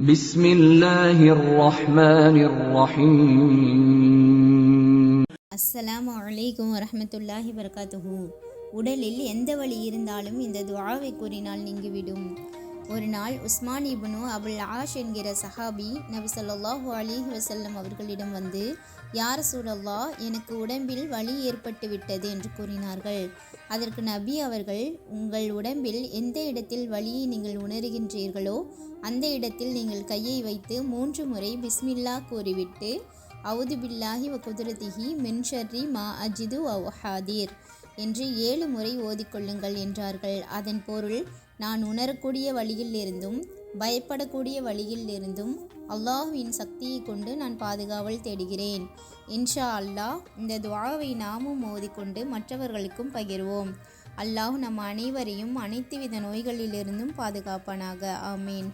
بسم الله الرحمن الرحيم அஸ்ஸலாமு அலைக்கும் வரஹ்மத்துல்லாஹி வபரகாத்துஹு உடலில் எந்த வலி இருந்தாலும் இந்த துஆவை கூறினால் நீங்கிவிடும் ஒரு நாள் உஸ்மான் இப்னு அபுல் ஆஷ் என்கிற சஹாபி நபி ஸல்லல்லாஹு அலைஹி வஸல்லம் அவர்களிடம் வந்து யார் சூழல்லா எனக்கு உடம்பில் வலி ஏற்பட்டு விட்டது என்று கூறினார்கள் அதற்கு நபி அவர்கள் உங்கள் உடம்பில் எந்த இடத்தில் வலியை நீங்கள் உணர்கின்றீர்களோ அந்த இடத்தில் நீங்கள் கையை வைத்து மூன்று முறை பிஸ்மில்லா கூறிவிட்டு அவுது பில்லாஹி வ குதிரதிஹி மின்ஷர்ரி மா அஜிது அவ் ஹாதீர் என்று ஏழு முறை ஓதிக்கொள்ளுங்கள் என்றார்கள். அதன் பொருள் நான் உணரக்கூடிய வழியிலிருந்தும் பயப்படக்கூடிய வழியிலிருந்தும் அல்லாஹ்வின் சக்தியை கொண்டு நான் பாதுகாவல் தேடுகிறேன். இன்ஷா அல்லாஹ் இந்த துவாவை நாமும் மோதிக்கொண்டு மற்றவர்களுக்கும் பகிர்வோம். அல்லாஹ் நம் அனைவரையும் அனைத்து வித நோய்களிலிருந்தும் பாதுகாப்பானாக. ஆமீன்.